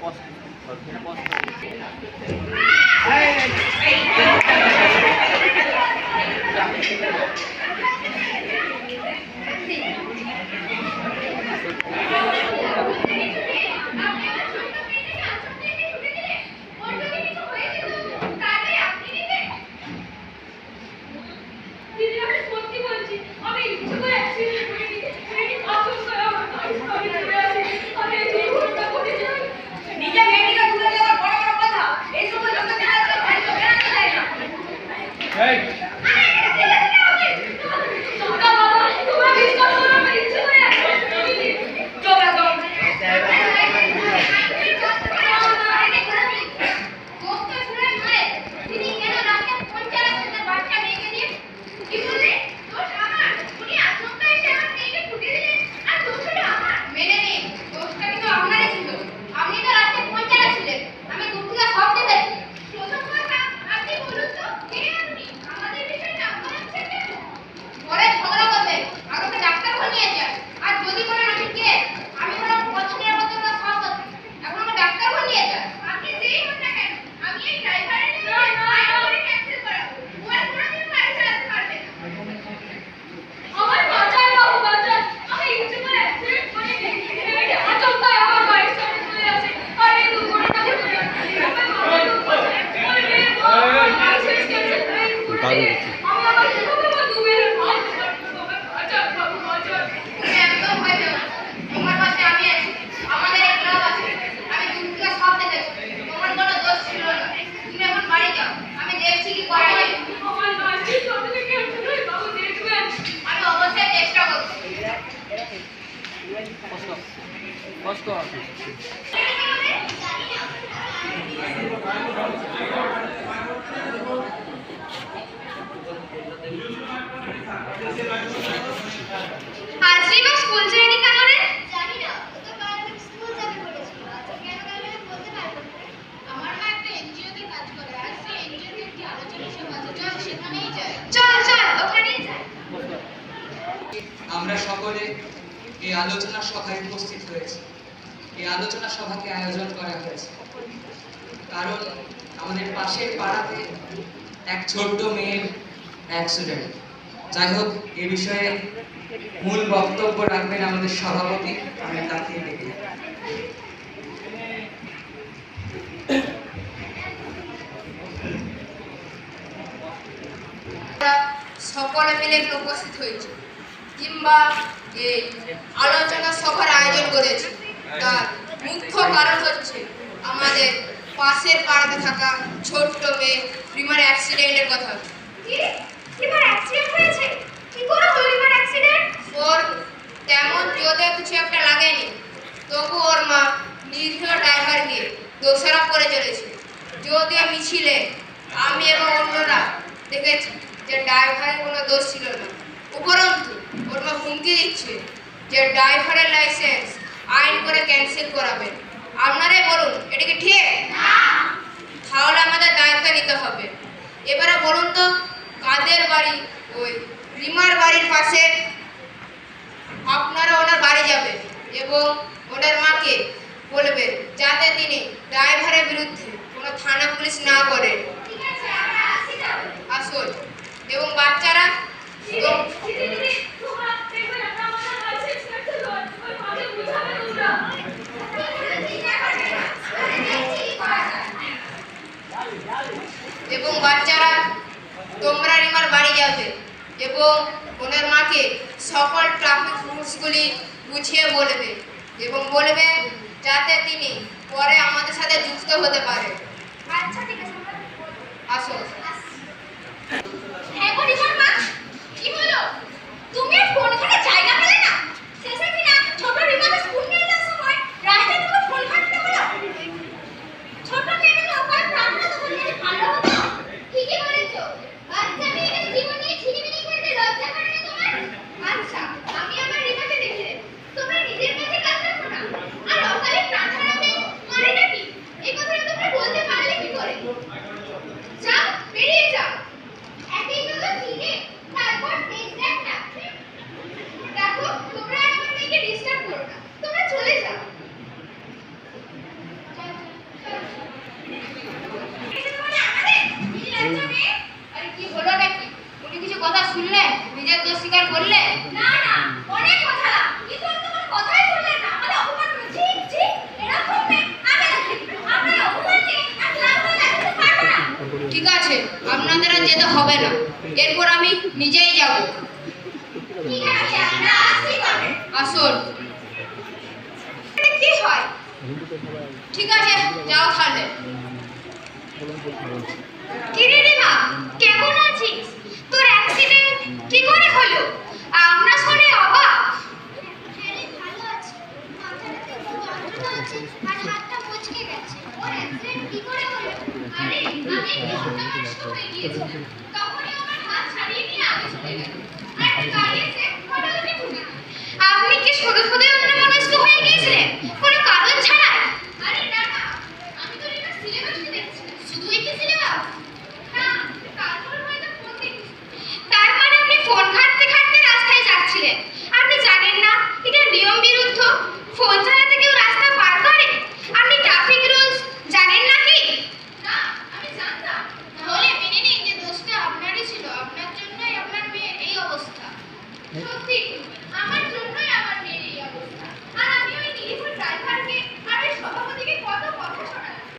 Pinapost. Pinapost. Ay! Ay! আজকে বা school যায়নি কেন জানি না ও তো কাল স্কুল যাবে বলেছিল। আচ্ছা কেন গেল না বলতে পারব না। আমার মা একটা এনজিওতে কাজ করে আর সেই এনজিওতে একটি আলোচনা সভা আছে। চল সেখানেই যাই। চল চল ওখানেই যাই। আমরা সকলে এই আলোচনা সভায় উপস্থিত হয়েছি। এই আলোচনা সভাকে আয়োজন করা হয়েছে। কারণ আমাদের পাশের পাড়াতে এক ছোট্ট মেয়ের অ্যাক্সিডেন্ট যাই হোক, এ বিষয়ে মূল বক্তব্য রাখবেন আমাদের সভাপতি, আমি তাকে আমরা সকলে মিলে উপস্থিত হয়েছে। কিংবা এই আলোচনা সভার আয়োজন করেছি। তার মুখ্য কারণ হচ্ছে আমাদের পাশের পাড়াতে থাকা ছোট্ট মেয়ে রিমার অ্যাক্সিডেন্টের কথা। কি? তোমার অ্যাক্সিডেন্ট হয়েছে? কি করে হলো তোমার অ্যাক্সিডেন্ট? ওর তেমন জোরে কিছু একটা লাগেনি। তবু ওর মা নিরীহ ড্রাইভারকে দোষারোপ করে চলেছে। যদিও মিছিলে আমি এবং অন্যরা দেখেছি যে ড্রাইভারের কোনো দোষ ছিল না। উপরন্তু ওর মা হুমকি দিচ্ছে যে ড্রাইভারের লাইসেন্স আইন করে ক্যান্সেল করাবেন আপনারাই বলুন এটা কি ঠিক? তাহলে আমাদের দায়িত্ব নিতে হবে। এবারে বলুন তো কাদের বাড়ি? ওই রিমার বাড়ির পাশে আপনারা ওনার বাড়ি যাবেন এবং ওনার মাকে বলবেন যাতে তিনি ড্রাইভারের বিরুদ্ধে কোনো থানা পুলিশ না করেন আসুন। এবং বাচ্চারা এবং দিদি দিদি তোমরা দেখবে না আমাদের লাইসেন্স করতে লয় ওই মাকে বুঝাবে তোমরা চিন্তা করবে না আমি দেখছি কি করা যায় এবং বাচ্চারা তোমরা রিমার বাড়ি যাবে। এবং ওনার মাকে সকল ট্রাফিক রুলসগুলি বুঝিয়ে বলবে এবং বলবে যাতে তিনি পরে আমাদের সাথে যুক্ত হতে পারে। আচ্ছা ঠিক আছে। আসুন হ্যাঁ গো মা কি হলো তুমি ফোন ঘাটে জায়গা পেলে না শেষে কিনা ছোট রিমাকে স্কুল নিয়ে যাওয়ার সময় রাস্তায় তোমার ফোন ঘাটতে হলো ছোট মেয়েটাকে ওপার প্রাণটা তো বললে ভালো হতো ঠিকই বলেছ বাচ্চা মেয়েকে জীবন নিয়ে ছিনিমিনি খেলতে লজ্জা করে না তোমার আচ্ছা আমি আমার রিমাকে দেখে নেব। তোমরা নিজের কাছে কাজ রাখো না আর অকালে প্রাণ হারাতে মানে নাকি এই কথাটা তোমরা বলতে পারলে কি করে যাও বেরিয়ে যাও একই হলো ফিরে তারপর নেক্সট দেখ না দেখো তোমরা আর আমার মেয়েকে ডিস্টার্ব করো না তোমরা চলে যাও এটা তোমাদের আমাদের নিজের একটা মেয়ে আরে কি হলো নাকি উনি কিছু কথা শুনলেন? নিজের দোষ স্বীকার করলেন? না না অনেক কথা কিন্তু তোমার কথাই শুনলেন না? আমাদের অপমান করো ঠিক এরকম আমরা আর পারব না। আছে আপনাদের আর যেতে হবে না। এরপর আমি নিজেই যাব। ঠিক আছে আমরা আসছি তবে। আসুন। কি হয়? ঠিক আছে যাও তাহলে। কিরে রে কেমন আছিস তোর অ্যাক্সিডেন্ট কি করে হলো আমরা শুনে অবাক হ্যাঁ ভালো আছি। মাথাটাতে একটু যন্ত্রণা আছে আর হাতটা মচকে গেছে। ওর accident কি করে হলো? আরে আমি কিছুটা হতাশ হয়ে গিয়েছিলাম তখনই আমার হাত ছাড়িয়ে নিয়ে আগে চলে গেল